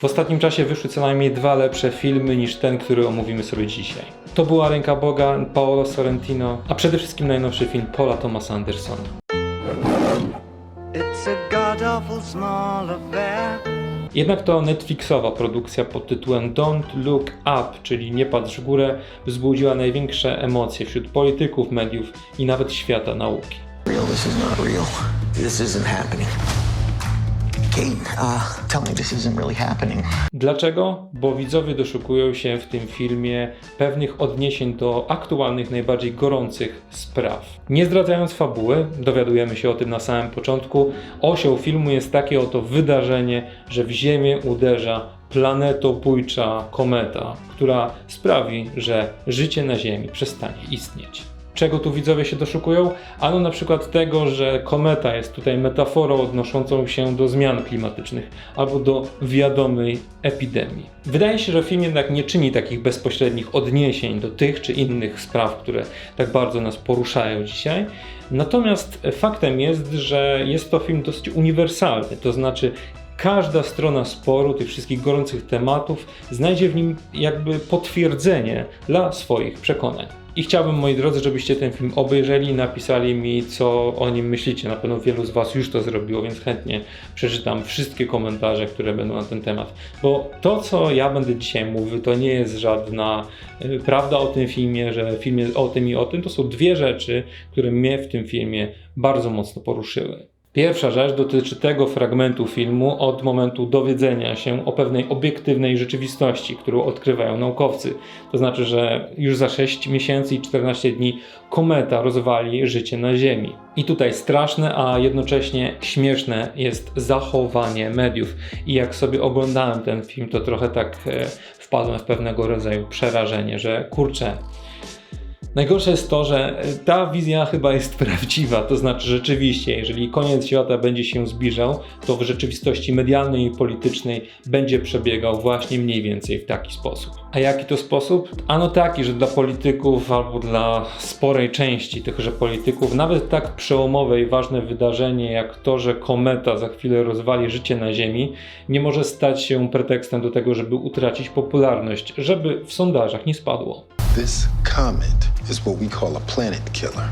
W ostatnim czasie wyszły co najmniej dwa lepsze filmy niż ten, który omówimy sobie dzisiaj. To była Ręka Boga Paolo Sorrentino, a przede wszystkim najnowszy film Paula Thomasa Andersona. It's a god awful small affair. Jednak to Netflixowa produkcja pod tytułem Don't Look Up, czyli Nie patrz w górę, wzbudziła największe emocje wśród polityków, mediów i nawet świata nauki. real. This is not real. This isn't happening. Dlaczego? Bo widzowie doszukują się w tym filmie pewnych odniesień do aktualnych, najbardziej gorących spraw. Nie zdradzając fabuły, dowiadujemy się o tym na samym początku. Osią filmu jest takie oto wydarzenie, że w Ziemię uderza planetobójcza kometa, która sprawi, że życie na Ziemi przestanie istnieć. Czego tu widzowie się doszukują? Ano na przykład tego, że kometa jest tutaj metaforą odnoszącą się do zmian klimatycznych albo do wiadomej epidemii. Wydaje się, że film jednak nie czyni takich bezpośrednich odniesień do tych czy innych spraw, które tak bardzo nas poruszają dzisiaj. Natomiast faktem jest, że jest to film dosyć uniwersalny, to znaczy każda strona sporu, tych wszystkich gorących tematów, znajdzie w nim jakby potwierdzenie dla swoich przekonań. I chciałbym, moi drodzy, żebyście ten film obejrzeli napisali mi, co o nim myślicie. Na pewno wielu z Was już to zrobiło, więc chętnie przeczytam wszystkie komentarze, które będą na ten temat. Bo to, co ja będę dzisiaj mówił, to nie jest żadna y, prawda o tym filmie, że film jest o tym i o tym. To są dwie rzeczy, które mnie w tym filmie bardzo mocno poruszyły. Pierwsza rzecz dotyczy tego fragmentu filmu od momentu dowiedzenia się o pewnej obiektywnej rzeczywistości, którą odkrywają naukowcy. To znaczy, że już za 6 miesięcy i 14 dni kometa rozwali życie na Ziemi. I tutaj straszne, a jednocześnie śmieszne jest zachowanie mediów. I jak sobie oglądałem ten film, to trochę tak e, wpadłem w pewnego rodzaju przerażenie, że kurczę, Najgorsze jest to, że ta wizja chyba jest prawdziwa. To znaczy, rzeczywiście, jeżeli koniec świata będzie się zbliżał, to w rzeczywistości medialnej i politycznej będzie przebiegał właśnie mniej więcej w taki sposób. A jaki to sposób? Ano taki, że dla polityków albo dla sporej części tychże polityków, nawet tak przełomowe i ważne wydarzenie jak to, że kometa za chwilę rozwali życie na Ziemi, nie może stać się pretekstem do tego, żeby utracić popularność, żeby w sondażach nie spadło. This comet is what we call a planet killer.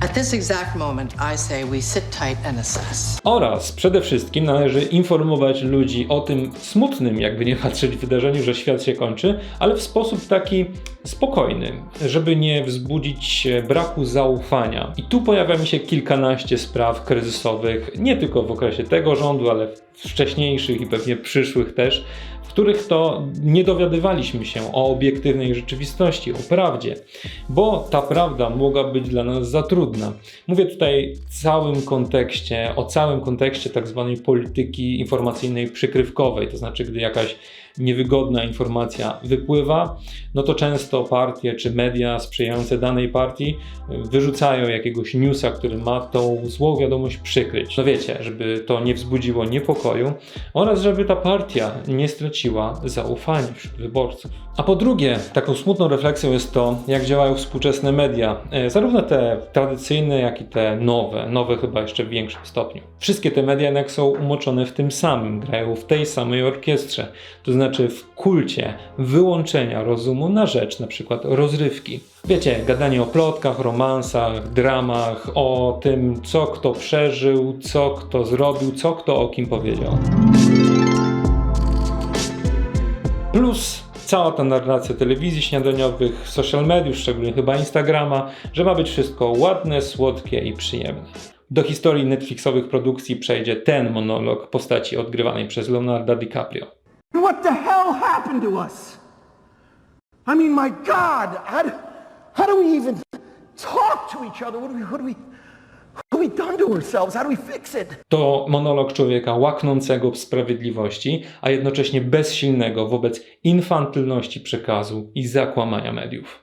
At this exact moment, I say we sit tight and assess. Oraz przede wszystkim należy informować ludzi o tym smutnym, jakby nie patrzeć wydarzeniu, że świat się kończy, ale w sposób taki spokojny, żeby nie wzbudzić braku zaufania. I tu pojawia mi się kilkanaście spraw kryzysowych, nie tylko w okresie tego rządu, ale wcześniejszych i pewnie przyszłych też, których to nie dowiadywaliśmy się o obiektywnej rzeczywistości, o prawdzie, bo ta prawda mogła być dla nas za trudna. Mówię tutaj w całym kontekście, o całym kontekście tak zwanej polityki informacyjnej przykrywkowej, to znaczy gdy jakaś niewygodna informacja wypływa, no to często partie czy media sprzyjające danej partii y, wyrzucają jakiegoś newsa, który ma tą złą wiadomość przykryć. No wiecie, żeby to nie wzbudziło niepokoju oraz żeby ta partia nie straciła zaufania wśród wyborców. A po drugie, taką smutną refleksją jest to, jak działają współczesne media, e, zarówno te tradycyjne, jak i te nowe, nowe chyba jeszcze w większym stopniu. Wszystkie te media jednak są umoczone w tym samym, grają w tej samej orkiestrze, to znaczy w kulcie wyłączenia rozumu na rzecz na przykład rozrywki. Wiecie, gadanie o plotkach, romansach, dramach, o tym, co kto przeżył, co kto zrobił, co kto o kim powiedział. Plus cała ta narracja telewizji śniadaniowych, social mediów, szczególnie chyba Instagrama, że ma być wszystko ładne, słodkie i przyjemne. Do historii Netflixowych produkcji przejdzie ten monolog postaci odgrywanej przez Leonardo DiCaprio. What the hell happened to us? I mean, my God, how do, how do we even talk to each other? What do we, what do we, what have we done to ourselves? How do we fix it? To monolog człowieka łaknącego w sprawiedliwości, a jednocześnie bezsilnego wobec infantylności przekazu i zakłamania mediów.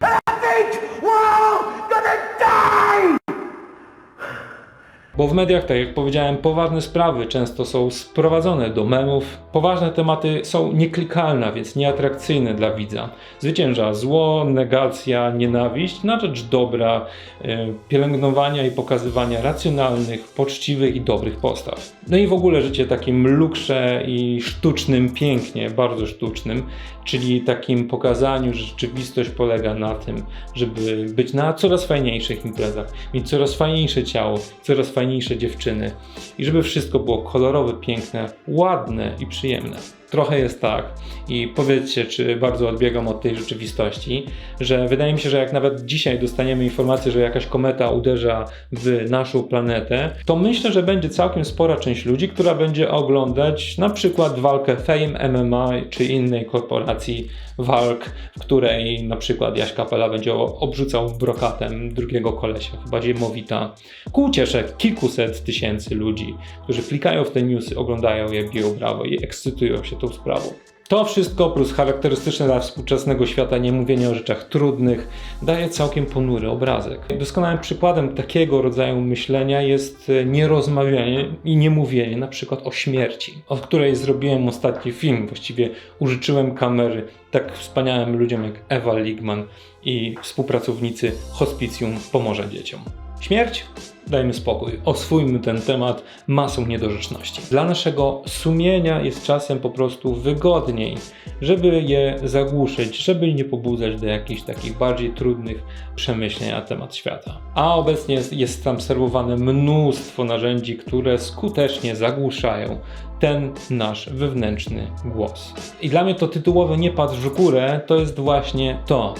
Bo w mediach, tak jak powiedziałem, poważne sprawy często są sprowadzone do memów. Poważne tematy są nieklikalne, więc nieatrakcyjne dla widza. Zwycięża zło, negacja, nienawiść na rzecz dobra, e, pielęgnowania i pokazywania racjonalnych, poczciwych i dobrych postaw. No i w ogóle życie takim lukrze i sztucznym pięknie, bardzo sztucznym, czyli takim pokazaniu, że rzeczywistość polega na tym, żeby być na coraz fajniejszych imprezach, mieć coraz fajniejsze ciało, coraz fajniejsze dziewczyny i żeby wszystko było kolorowe, piękne, ładne i przyjemne. Trochę jest tak. I powiedzcie, czy bardzo odbiegam od tej rzeczywistości, że wydaje mi się, że jak nawet dzisiaj dostaniemy informację, że jakaś kometa uderza w naszą planetę, to myślę, że będzie całkiem spora część ludzi, która będzie oglądać na przykład walkę Fame MMA czy innej korporacji walk, w której na przykład Jaś Kapela będzie obrzucał brokatem drugiego kolesia, chyba ziemowita, ku uciesze kilkuset tysięcy ludzi, którzy klikają w te newsy, oglądają je, biją brawo i ekscytują się tą sprawą. To wszystko plus charakterystyczne dla współczesnego świata niemówienie o rzeczach trudnych daje całkiem ponury obrazek. Doskonałym przykładem takiego rodzaju myślenia jest e, nierozmawianie i niemówienie na przykład o śmierci, o której zrobiłem ostatni film. Właściwie użyczyłem kamery tak wspaniałym ludziom jak Ewa Ligman i współpracownicy Hospicjum Pomoże Dzieciom. Śmierć? Dajmy spokój, oswójmy ten temat masą niedorzeczności. Dla naszego sumienia jest czasem po prostu wygodniej, żeby je zagłuszyć, żeby nie pobudzać do jakichś takich bardziej trudnych przemyśleń na temat świata. A obecnie jest, jest tam serwowane mnóstwo narzędzi, które skutecznie zagłuszają ten nasz wewnętrzny głos. I dla mnie to tytułowe nie patrz w górę to jest właśnie to.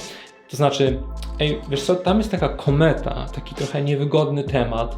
To znaczy, ej, wiesz co, tam jest taka kometa, taki trochę niewygodny temat.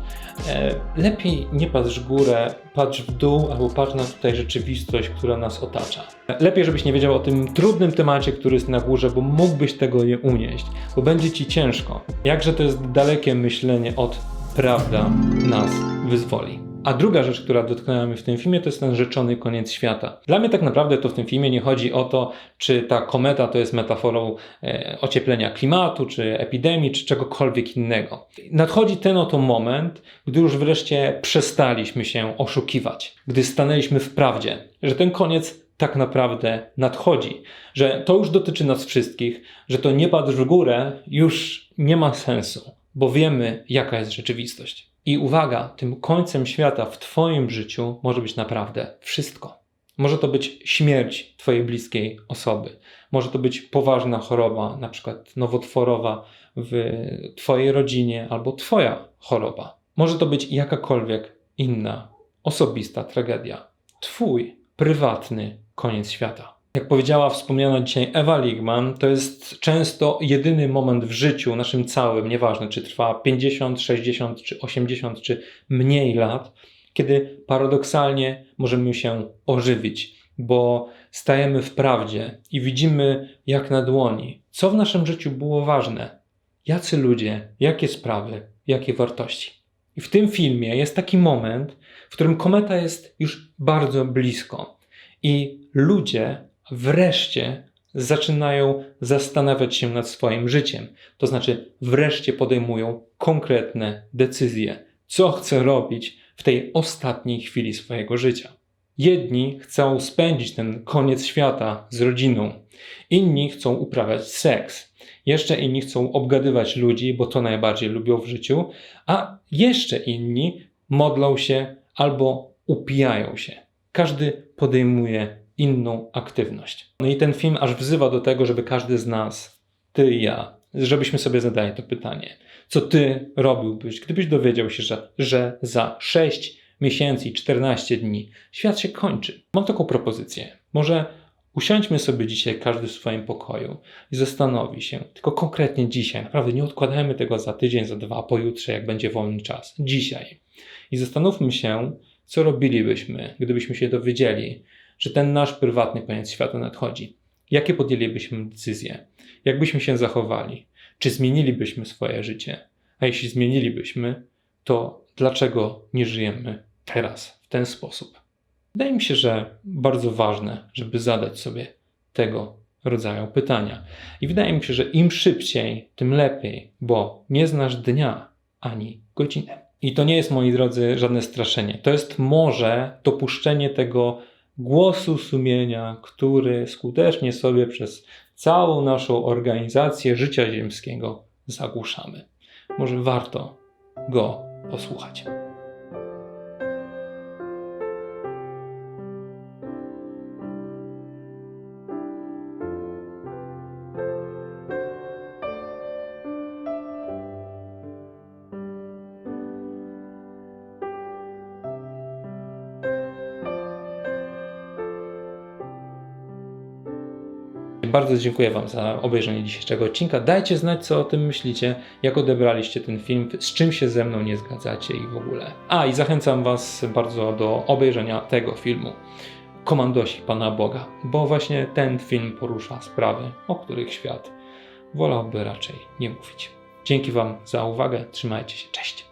E, lepiej nie patrz w górę, patrz w dół albo patrz na tutaj rzeczywistość, która nas otacza. Lepiej, żebyś nie wiedział o tym trudnym temacie, który jest na górze, bo mógłbyś tego nie unieść, bo będzie ci ciężko. Jakże to jest dalekie myślenie od prawda nas wyzwoli. A druga rzecz, która dotknęła mnie w tym filmie, to jest ten rzeczony koniec świata. Dla mnie tak naprawdę to w tym filmie nie chodzi o to, czy ta kometa to jest metaforą e, ocieplenia klimatu, czy epidemii, czy czegokolwiek innego. Nadchodzi ten oto moment, gdy już wreszcie przestaliśmy się oszukiwać, gdy stanęliśmy w prawdzie, że ten koniec tak naprawdę nadchodzi, że to już dotyczy nas wszystkich, że to nie patrz w górę już nie ma sensu, bo wiemy, jaka jest rzeczywistość. I uwaga, tym końcem świata w Twoim życiu może być naprawdę wszystko. Może to być śmierć Twojej bliskiej osoby, może to być poważna choroba, na przykład nowotworowa w Twojej rodzinie albo Twoja choroba. Może to być jakakolwiek inna osobista tragedia. Twój prywatny koniec świata. Jak powiedziała wspomniana dzisiaj Ewa Ligman, to jest często jedyny moment w życiu naszym całym, nieważne czy trwa 50, 60 czy 80 czy mniej lat, kiedy paradoksalnie możemy się ożywić, bo stajemy w prawdzie i widzimy jak na dłoni, co w naszym życiu było ważne, jacy ludzie, jakie sprawy, jakie wartości. I w tym filmie jest taki moment, w którym kometa jest już bardzo blisko i ludzie wreszcie zaczynają zastanawiać się nad swoim życiem. To znaczy, wreszcie podejmują konkretne decyzje, co chcę robić w tej ostatniej chwili swojego życia. Jedni chcą spędzić ten koniec świata z rodziną, inni chcą uprawiać seks, jeszcze inni chcą obgadywać ludzi, bo to najbardziej lubią w życiu, a jeszcze inni modlą się albo upijają się. Każdy podejmuje inną aktywność. No i ten film aż wzywa do tego, żeby każdy z nas, ty i ja, żebyśmy sobie zadali to pytanie. Co ty robiłbyś, gdybyś dowiedział się, że, że za 6 miesięcy i 14 dni świat się kończy? Mam taką propozycję. Może usiądźmy sobie dzisiaj każdy w swoim pokoju i zastanowi się, tylko konkretnie dzisiaj, naprawdę nie odkładajmy tego za tydzień, za dwa, pojutrze, jak będzie wolny czas. Dzisiaj. I zastanówmy się, co robilibyśmy, gdybyśmy się dowiedzieli, że ten nasz prywatny koniec świata nadchodzi. Jakie podjęlibyśmy decyzje? Jak byśmy się zachowali? Czy zmienilibyśmy swoje życie? A jeśli zmienilibyśmy, to dlaczego nie żyjemy teraz w ten sposób? Wydaje mi się, że bardzo ważne, żeby zadać sobie tego rodzaju pytania. I wydaje mi się, że im szybciej, tym lepiej, bo nie znasz dnia ani godziny. I to nie jest, moi drodzy, żadne straszenie. To jest może dopuszczenie tego głosu sumienia, który skutecznie sobie przez całą naszą organizację życia ziemskiego zagłuszamy. Może warto go posłuchać. Bardzo dziękuję Wam za obejrzenie dzisiejszego odcinka. Dajcie znać, co o tym myślicie, jak odebraliście ten film, z czym się ze mną nie zgadzacie i w ogóle. A i zachęcam Was bardzo do obejrzenia tego filmu. Komandosi Pana Boga, bo właśnie ten film porusza sprawy, o których świat wolałby raczej nie mówić. Dzięki Wam za uwagę, trzymajcie się, cześć.